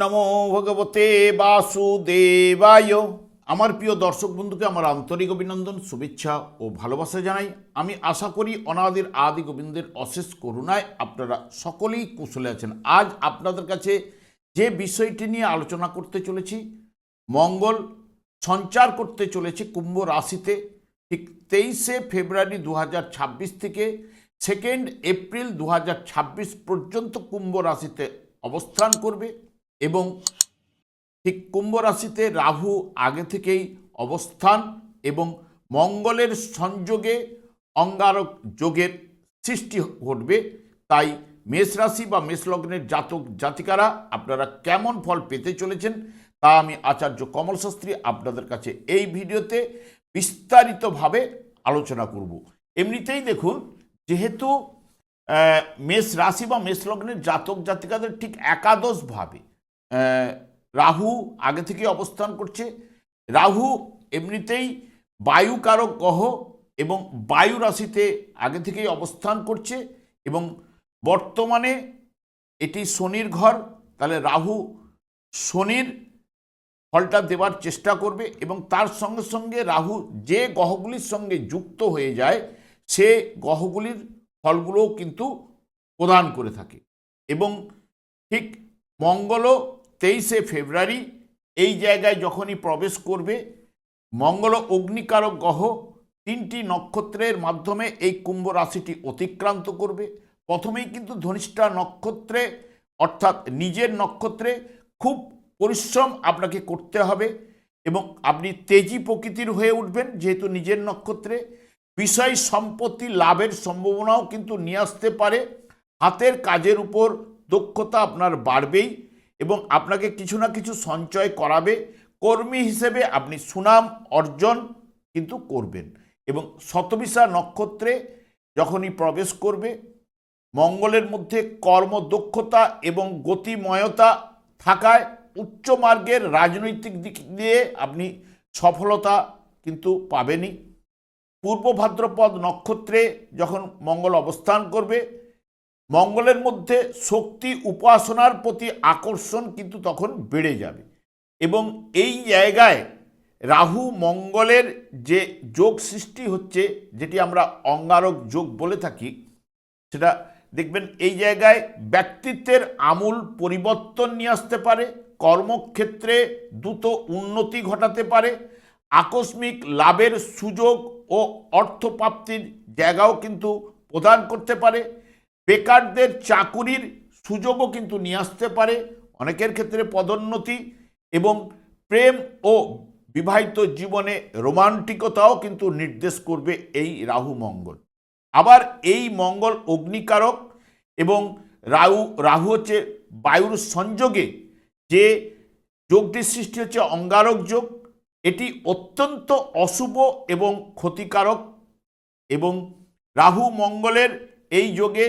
নমো ভগবতে বাসুদেবায়। আমার প্রিয় দর্শক বন্ধুকে আমার আন্তরিক অভিনন্দন, শুভেচ্ছা ও ভালোবাসা জানাই। আমি আশা করি অনাদির আদি গোবিন্দের অশেষ করুণায় আপনারা সকলেই কুশলে আছেন। আজ আপনাদের কাছে যে বিষয়টি নিয়ে আলোচনা করতে চলেছি, মঙ্গল সঞ্চার করতে চলেছে কুম্ভ রাশিতে, ঠিক তেইশে ফেব্রুয়ারি দু হাজার ছাব্বিশ থেকে সেকেন্ড এপ্রিল দু হাজার ছাব্বিশ পর্যন্ত কুম্ভ রাশিতে অবস্থান করবে। এবং ঠিক কুম্ভ রাশিতে রাহু আগে থেকেই অবস্থান এবং মঙ্গলের সংযোগে অঙ্গারক যোগের সৃষ্টি ঘটবে। তাই মেষ রাশি বা মেষ লগ্নের জাতক জাতিকারা আপনারা কেমন ফল পেতে চলেছেন তা আমি আচার্য কমল শাস্ত্রী আপনাদের কাছে এই ভিডিওতে বিস্তারিতভাবে আলোচনা করব। এমনিতেই দেখুন, যেহেতু মেষ রাশি বা মেষ লগ্নের জাতক জাতিকাদের ঠিক একাদশভাবে রাহু আগে থেকে অবস্থান করছে। রাহু এমনিতেই বায়ুকারক গ্রহ এবং বায়ু রাশিতে আগে থেকেই অবস্থান করছে এবং বর্তমানে এটি শনির ঘর, তাহলে রাহু শনির ফলটা দেওয়ার চেষ্টা করবে এবং তার সঙ্গে সঙ্গে রাহু যে গ্রহগুলির সঙ্গে যুক্ত হয়ে যায়, সে গ্রহগুলির ফলগুলোও কিন্তু প্রদান করে থাকে। এবং ঠিক মঙ্গলও তেইশে ফেব্রুয়ারি এই জায়গায় যখনই প্রবেশ করবে, মঙ্গল অগ্নিকারক গ্রহ তিনটি নক্ষত্রের মাধ্যমে এই কুম্ভ রাশিটি অতিক্রান্ত করবে। প্রথমেই কিন্তু ধনিষ্ঠা নক্ষত্রে, অর্থাৎ নিজের নক্ষত্রে খুব পরিশ্রম আপনাকে করতে হবে এবং আপনি তেজি প্রকৃতির হয়ে উঠবেন যেহেতু নিজের নক্ষত্রে। বিষয় সম্পত্তি লাভের সম্ভাবনাও কিন্তু নিয়ে আসতে পারে। হাতের কাজের উপর দক্ষতা আপনার বাড়বেই। এবং আপনাকে কিছু না কিছু সঞ্চয় করাবে। কর্মী হিসেবে আপনি সুনাম অর্জন কিন্তু করবেন এবং শতবিশা নক্ষত্রে যখনই প্রবেশ করবে, মঙ্গলের মধ্যে কর্মদক্ষতা এবং গতিময়তা থাকায় উচ্চ মার্গের রাজনৈতিক দিক দিয়ে আপনি সফলতা কিন্তু পাবেনই। পূর্ব ভাদ্রপদ নক্ষত্রে যখন মঙ্গল অবস্থান করবে মঙ্গলের মধ্যে শক্তি উপাসনার প্রতি আকর্ষণ কিন্তু তখন বেড়ে যাবে। এবং এই জায়গায় রাহু মঙ্গলের যে যোগ সৃষ্টি হচ্ছে, যেটি আমরা অঙ্গারক যোগ বলে থাকি, সেটা দেখবেন এই জায়গায় ব্যক্তিত্বের আমূল পরিবর্তন নিয়ে আসতে পারে, কর্মক্ষেত্রে দ্রুত উন্নতি ঘটাতে পারে, আকস্মিক লাভের সুযোগ ও অর্থপ্রাপ্তির জায়গাও কিন্তু প্রদান করতে পারে বেকারদের চাকুরির সুযোগও কিন্তু নিয়ে আসতে পারে। অনেকের ক্ষেত্রে পদোন্নতি এবং প্রেম ও বিবাহিত জীবনে রোমান্টিকতাও কিন্তু নির্দেশ করবে এই রাহু মঙ্গল। আবার এই মঙ্গল অগ্নিকারক এবং রাহু রাহু হচ্ছে বায়ুর সংযোগে যে যোগটির সৃষ্টি হচ্ছে অঙ্গারক যোগ। এটি অত্যন্ত অশুভ এবং ক্ষতিকারক এবং রাহু মঙ্গলের এই যোগে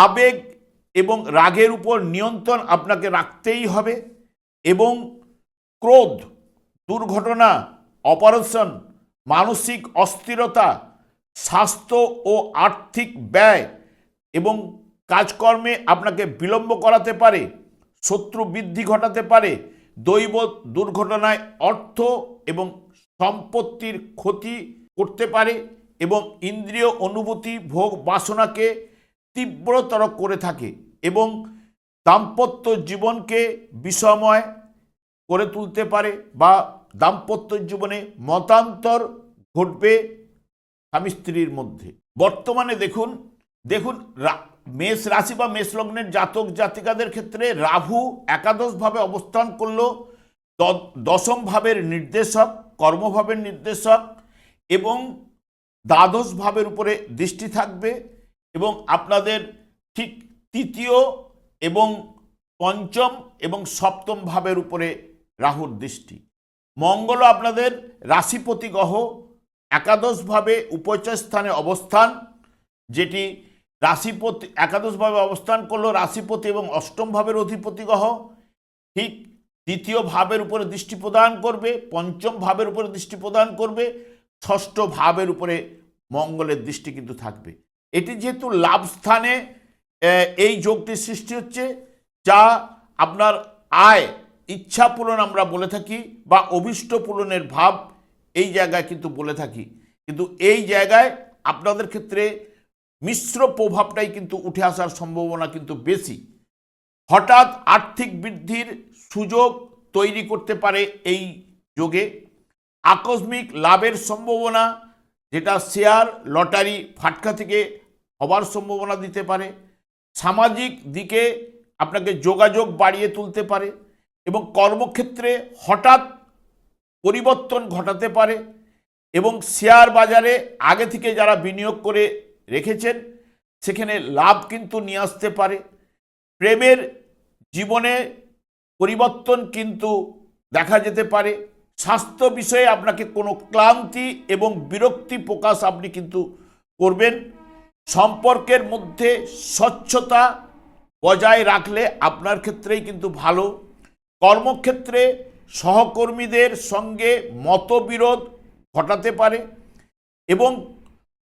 আবেগ এবং রাগের উপর নিয়ন্ত্রণ আপনাকে রাখতেই হবে এবং ক্রোধ, দুর্ঘটনা, অপারেশন, মানসিক অস্থিরতা, স্বাস্থ্য ও আর্থিক ব্যয় এবং কাজকর্মে আপনাকে বিলম্ব করাতে পারে, শত্রু বৃদ্ধি ঘটাতে পারে, দৈব দুর্ঘটনায় অর্থ এবং সম্পত্তির ক্ষতি করতে পারে এবং ইন্দ্রিয় অনুভূতি ভোগ বাসনাকে তীব্রতর করে থাকে এবং দাম্পত্য জীবনকে বিষময় করে তুলতে পারে বা দাম্পত্য জীবনে মতান্তর ঘটবে স্বামী স্ত্রীর মধ্যে। বর্তমানে দেখুন দেখুন মেষ রাশি বা মেষ লগ্নের জাতক জাতিকাদের ক্ষেত্রে রাহু একাদশভাবে অবস্থান করল দশম ভাবের নির্দেশক, কর্মভাবের নির্দেশক এবং দ্বাদশ ভাবের উপরে দৃষ্টি থাকবে। এবং আপনাদের ঠিক তৃতীয় এবং পঞ্চম এবং সপ্তম ভাবের উপরে রাহুর দৃষ্টি। মঙ্গল আপনাদের রাশিপতি গ্রহ একাদশভাবে উপচয় স্থানে অবস্থান, যেটি রাশিপতি একাদশভাবে অবস্থান করল রাশিপতি এবং অষ্টম ভাবের অধিপতি গ্রহ। ঠিক দ্বিতীয় ভাবের উপরে দৃষ্টি প্রদান করবে, পঞ্চম ভাবের উপরে দৃষ্টি প্রদান করবে, ষষ্ঠ ভাবের উপরে মঙ্গলের দৃষ্টি কিন্তু থাকবে। এটি যেহেতু লাভ স্থানে এই যোগটির সৃষ্টি হচ্ছে যা আপনার আয়, ইচ্ছা পূরণ আমরা বলে থাকি বা অভিষ্ট পূরণের ভাব এই জায়গায় কিন্তু বলে থাকি। কিন্তু এই জায়গায় আপনাদের ক্ষেত্রে মিশ্র প্রভাবটাই কিন্তু উঠে আসার সম্ভাবনা কিন্তু বেশি। হঠাৎ আর্থিক বৃদ্ধির সুযোগ তৈরি করতে পারে এই যোগে। আকস্মিক লাভের সম্ভাবনা, যেটা শেয়ার, লটারি, ফাটকা থেকে হবার সম্ভাবনা দিতে পারে। সামাজিক দিকে আপনাকে যোগাযোগ বাড়িয়ে তুলতে পারে এবং কর্মক্ষেত্রে হঠাৎ পরিবর্তন ঘটাতে পারে এবং শেয়ার বাজারে আগে থেকে যারা বিনিয়োগ করে রেখেছেন, সেখানে লাভ কিন্তু নিয়ে আসতে পারে। প্রেমের জীবনে পরিবর্তন কিন্তু দেখা যেতে পারে। স্বাস্থ্য বিষয়ে আপনাকে কোনো ক্লান্তি এবং বিরক্তি প্রকাশ আপনি কিন্তু করবেন। সম্পর্কের মধ্যে স্বচ্ছতা বজায় রাখলে আপনার ক্ষেত্রেই কিন্তু ভালো। কর্মক্ষেত্রে সহকর্মীদের সঙ্গে মতবিরোধ ঘটাতে পারে এবং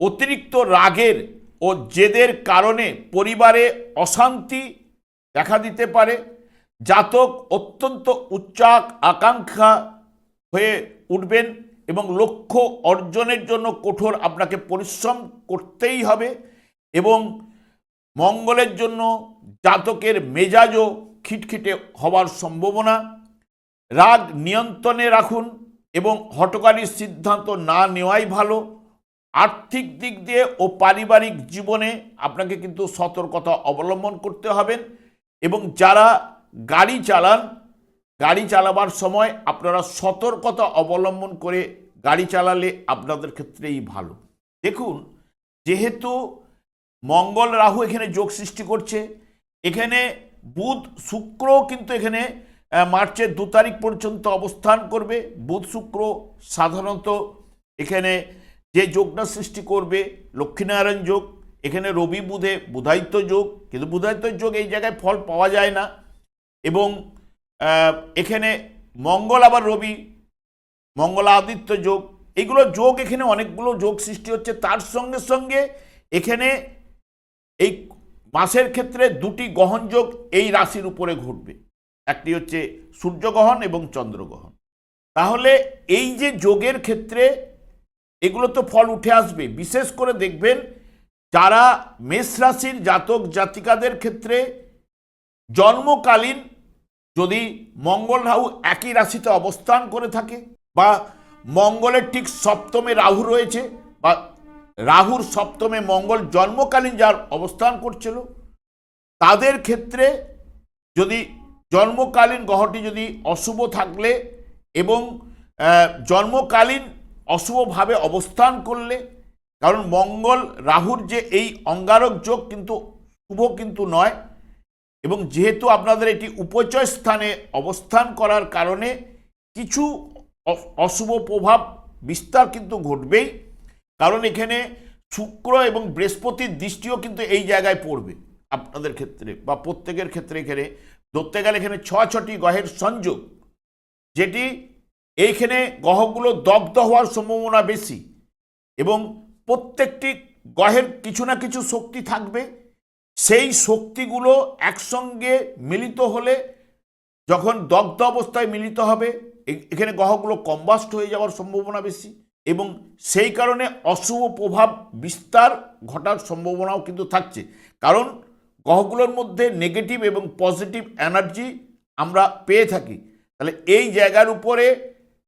অতিরিক্ত রাগের ও জেদের কারণে পরিবারে অশান্তি দেখা দিতে পারে। জাতক অত্যন্ত উচ্চাক আকাঙ্ক্ষা হয়ে উঠবেন এবং লক্ষ্য অর্জনের জন্য কঠোর আপনাকে পরিশ্রম করতেই হবে। এবং মঙ্গলের জন্য জাতকের মেজাজও খিটখিটে হওয়ার সম্ভাবনা। রাগ নিয়ন্ত্রণে রাখুন এবং হটকারী সিদ্ধান্ত না নেওয়াই ভালো। আর্থিক দিক দিয়ে ও পারিবারিক জীবনে আপনাকে কিন্তু সতর্কতা অবলম্বন করতে হবেন এবং যারা গাড়ি চালান, গাড়ি চালাবার সময় আপনারা সতর্কতা অবলম্বন করে গাড়ি চালালে আপনাদের ক্ষেত্রেই ভালো। দেখুন, যেহেতু মঙ্গল রাহু এখানে যোগ সৃষ্টি করছে। এখানে বুধ শুক্র কিন্তু এখানে মার্চের দু তারিখ পর্যন্ত অবস্থান করবে। বুধ শুক্র সাধারণত এখানে যে যোগটা সৃষ্টি করবে, লক্ষ্মীনারায়ণ যোগ, এখানে রবি বুধে বুধায়িত্ব যোগ, কিন্তু বুধায়িত্ব যোগ এই জায়গায় ফল পাওয়া যায় না। এবং এখানে মঙ্গল আবার রবি, মঙ্গলাদিত্য যোগ, এগুলো যোগ এখানে অনেকগুলো যোগ সৃষ্টি হচ্ছে। তার সঙ্গে সঙ্গে এখানে এই মাসের ক্ষেত্রে দুটি গ্রহণযোগ এই রাশির উপরে ঘটবে। একটি হচ্ছে সূর্যগ্রহণ এবং চন্দ্রগ্রহণ তাহলে এই যে যোগের ক্ষেত্রে এগুলো তো ফল উঠে আসবে। বিশেষ করে দেখবেন যারা মেষ রাশির জাতক জাতিকাদের ক্ষেত্রে জন্মকালীন যদি মঙ্গল রাহু একই রাশিতে অবস্থান করে থাকে বা মঙ্গলের ঠিক সপ্তমে রাহু রয়েছে বা রাহুর সপ্তমে মঙ্গল জন্মকালীন যার অবস্থান করছিল, তাদের ক্ষেত্রে যদি জন্মকালীন গ্রহটি যদি অশুভ থাকলে এবং জন্মকালীন অশুভভাবে অবস্থান করলে, কারণ মঙ্গল রাহুর যে এই অঙ্গারক যোগ কিন্তু শুভ কিন্তু নয় এবং যেহেতু আপনাদের এটি উপচয় স্থানে অবস্থান করার কারণে কিছু অশুভ প্রভাব বিস্তার কিন্তু ঘটবেই। কারণ এখানে শুক্র এবং বৃহস্পতির দৃষ্টিও কিন্তু এই জায়গায় পড়বে আপনাদের ক্ষেত্রে বা প্রত্যেকের ক্ষেত্রে এখানে। ধরতে গেলে এখানে ছ, ছটি গ্রহের সংযোগ, যেটি এইখানে গ্রহগুলো দগ্ধ হওয়ার সম্ভাবনা বেশি এবং প্রত্যেকটি গ্রহের কিছু না কিছু শক্তি থাকবে। সেই শক্তিগুলো একসঙ্গে মিলিত হলে যখন দগ্ধ অবস্থায় মিলিত হবে এখানে গ্রহগুলো কম্বাস্ট হয়ে যাওয়ার সম্ভাবনা বেশি। এবং সেই কারণে অশুভ প্রভাব বিস্তার ঘটার সম্ভাবনাও কিন্তু থাকছে। কারণ গ্রহগুলোর মধ্যে নেগেটিভ এবং পজিটিভ এনার্জি আমরা পেয়ে থাকি। তাহলে এই জায়গার উপরে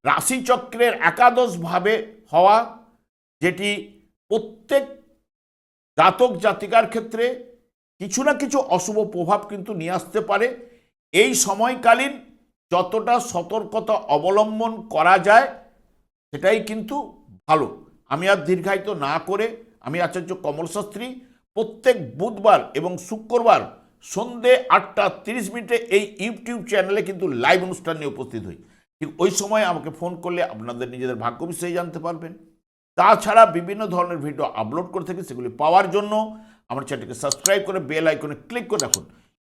রাশিচক্রের একাদশভাবে হওয়া, যেটি প্রত্যেক জাতক জাতিকার ক্ষেত্রে কিছু না কিছু অশুভ প্রভাব কিন্তু নিয়ে আসতে পারে। এই সময়কালীন যতটা সতর্কতা অবলম্বন করা যায় সেটাই কিন্তু ভালো। আমি আর দীর্ঘায়িত না করে আমি আচার্য কমল শাস্ত্রী প্রত্যেক বুধবার এবং শুক্রবার সন্ধে আটটা তিরিশ মিনিটে এই ইউটিউব চ্যানেলে কিন্তু লাইভ অনুষ্ঠান নিয়ে উপস্থিত হই। ঠিক ওই সময় আমাকে ফোন করলে আপনাদের নিজেদের ভাগ্য বিষয়ে জানতে পারবেন। তাছাড়া বিভিন্ন ধরনের ভিডিও আপলোড করে থাকি, সেগুলি পাওয়ার জন্য আমার চ্যানেলকে সাবস্ক্রাইব করে বেল আইকনে ক্লিক করে রাখুন।